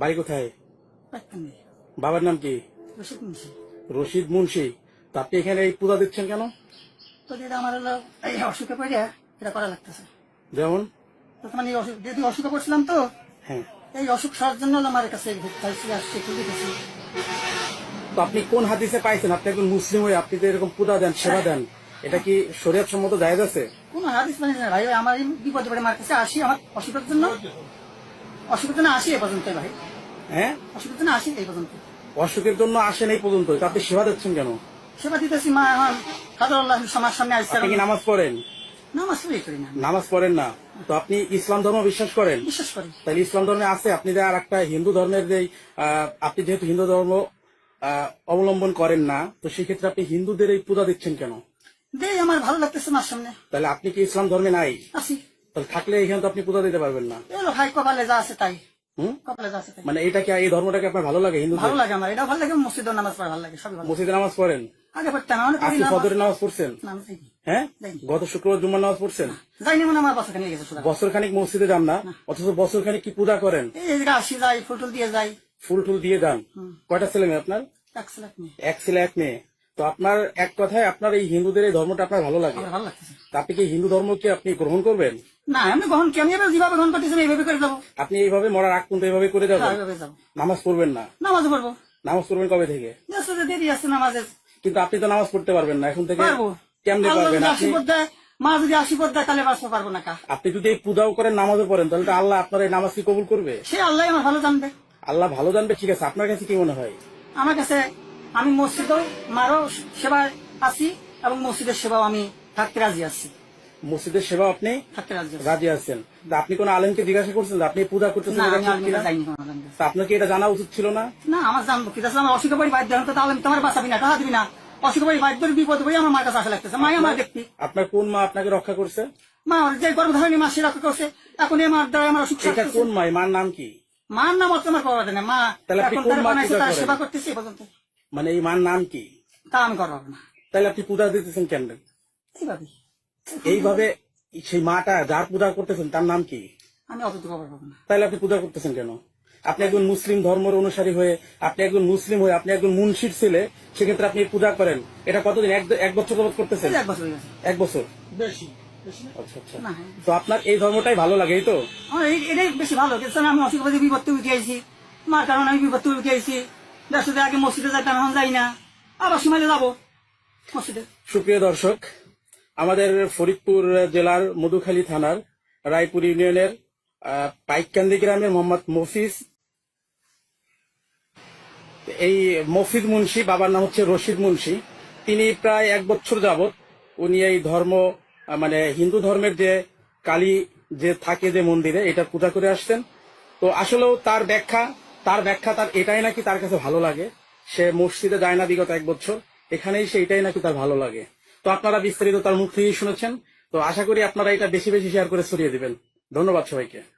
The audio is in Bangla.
বাড়ি কোথায়? বাবার নাম কি? রশিদ মুন্সি। তা আপনি এখানে এই পূজা দিচ্ছেন কেন? আমার হলো এই অসুখে পড়ে এটা করা লাগতেছে। যেমন? মানে এই অসুখ পড়ছিলাম তো হ্যাঁ। এই অসুখ সারার জন্য আমার কাছে আসছে তো আপনি কোন হাদিসে পাইছেন? আপনি একজন মুসলিম হয়ে আপনি যে এরকম পূজা দেন সেবা দেন এটা কি শরীয়ত সম্মত জায়েজ আছে? কোনো হাদিস মানে ভাই আমার বিপদে পড়ে আমার কাছে আসি আমার অসুখের জন্য। জন্য আসি এই পর্যন্ত ভাই। হ্যাঁ? জন্য আসি এই পর্যন্ত অসুখের জন্য আসেন এই পর্যন্ত তো আপনি সেবা দিচ্ছেন কেন? সেবা দিতেছি মা আমার হাজার সমাজ সামনে আসছে আপনি কি নামাজ পড়েন? নামাজ পড়ি করি না। নামাজ পড়েন না। তো আপনি ইসলাম ধর্ম বিশ্বাস করেন? বিশ্বাস করি। তাহলে ইসলাম ধর্মে আছে আপনি যে আর একটা হিন্দু ধর্মের যে আপনি যেহেতু হিন্দু ধর্ম অবলম্বন করেন না তো সেক্ষেত্রে আপনি হিন্দুদের এই পূজা দিচ্ছেন কেন? দেই আমার ভালো লাগতেছে মার সামনে। তাহলে আপনি কি ইসলাম ধর্মে নাই? আসি থাকলে এখানে তো আপনি পূজা দিতে পারবেন না। ভাই কপালে যা আছে তাই। হুম? কপালে যা আছে তাই। মানে এটা কি এই ধর্মটাকে আপনার ভালো লাগে হিন্দু ভালো লাগে আমার এটা ভালো লাগে মসজিদ নামাজ পড়া ভালো লাগে সবই ভালো মসজিদে নামাজ পড়েন? আগে পড়তাম ফজরের নামাজ পড়ছেন? হ্যাঁ? গত শুক্রবার জুম্মার নামাজ পড়ছেন? যাইনি মানে আমার বাসা নিয়ে গেছে বছর খানিক মসজিদে যান না অথচ বছর খানিক কি পূজা করেন? এই আসি যাই ফুটুল দিয়ে যাই। ফুল টুল দিয়ে যান। কয়টা ছেলে মেয়ে আপনার? একশো লাখ নিয়ে এক ছেলে এক মেয়ে। তো আপনার এক কথায় আপনার এই হিন্দুদের এই ধর্মটা আপনার ভালো লাগে? আপনি কি হিন্দু ধর্মকে আপনি গ্রহণ করবেন? না আমি গ্রহণ কি আমি এবার যেভাবে গ্রহণ করতেছি এইভাবে করে যাব। আপনি এইভাবে মরার আগ পর্যন্ত এইভাবে করে যাবেন? হ্যাঁ, এইভাবে যাব। নামাজ পড়বেন না? নামাজ পড়ব। নামাজ পড়বেন কবে থেকে? জাস্ট দেরি আছে নামাজের। কিন্তু আপনি তো নামাজ পড়তে পারবেন না এখন থেকে পারব। কেমনে পারবেন? আপনি মা যদি আশীর্বাদ দেয় তাহলে বাঁচতে পারব না কা। আপনি যদি এই পূজাও করেন নামাজও পড়েন তাহলে তো আল্লাহ আপনার এই নামাজ কি কবুল করবে? সে আল্লাহ আমার ভালো জানবে। আল্লাহ ভালো জানবে ঠিক আছে। আপনার কাছে কি মনে হয়? আমার কাছে আমি মসজিদও মারও সেবায় আছি এবং মসজিদের সেবাও আমি থাকতে রাজি আছি। মসজিদের সেবা আপনি রাজি আছেন। আপনি কোন আলেমকে জিজ্ঞাসা করছেন আপনি পূজা করতেছেন আপনার কি এটা জানা উচিত ছিল না? না আমার জানব কি তাছাড়া আমার অসুখ বাড়ি বাধ্য হতো তাহলে তোমার বাঁচাবি না টাকা দিবি না। অসুখ বাড়ি বাধ্য বিপদ আমার মার কাছে আসা লাগতেছে। মাই আমার দেখবি আপনার কোন মা আপনাকে রক্ষা করছে? মা যে গর্ভধারণী মা সে রক্ষা করছে। এখন এই মার দ্বারা আমার অসুখ এটা কোন মা মার নাম কি? মার না মা এখন তারা সেবা করতেছে এ পর্যন্ত। মানে এই মার নাম কি? তা আমি করব না। তাহলে আপনি পূজা দিতেছেন কেন এইভাবে সেই মাটা যার পূজা করতেছেন তার নাম কি? আমি অত খবর পাবো না। তাহলে আপনি পূজা করতেছেন কেন? আপনি একজন মুসলিম ধর্মের অনুসারী হয়ে আপনি একজন মুসলিম হয়ে আপনি একজন মুন্সির ছেলে সেক্ষেত্রে আপনি পূজা করেন। এটা কতদিন? এক বছর যাবত করতেছেন? এই এক বছর এক বছর? বেশি আচ্ছা আচ্ছা। তো আপনার এই ধর্মটাই ভালো লাগে এই তো? এটাই বেশি ভালো কিন্তু আমি অসুখ বাদে বিপত্তি উঠে আইছি মার কারণে আমি বিপত্তি উঠে আইছি দেড়শো আগে মসজিদে যাইতাম এখন যাই না। আবার সীমালে যাব মসজিদে। সুপ্রিয় দর্শক আমাদের ফরিদপুর জেলার মধুখালী থানার রায়পুর ইউনিয়নের আহ, পাইককান্দি গ্রামের মোহাম্মদ মফিজ। এই মফিজ মুন্সি বাবার নাম হচ্ছে রশিদ মুন্সি। তিনি প্রায় এক বছর যাবৎ উনি এই ধর্ম মানে হিন্দু ধর্মের যে কালী যে থাকে যে মন্দিরে এটা পূজা করে আসতেন তো আসলেও তার ব্যাখ্যা তার ব্যাখ্যা তার এটাই নাকি তার কাছে ভালো লাগে। সে মসজিদে যায় না বিগত এক বছর এখানেই সে এটাই নাকি তার ভালো লাগে। তো আপনারা বিস্তারিত তার মুখ থেকেই শুনেছেন। তো আশা করি আপনারা এটা বেশি বেশি শেয়ার করে ছড়িয়ে দিবেন। ধন্যবাদ সবাইকে।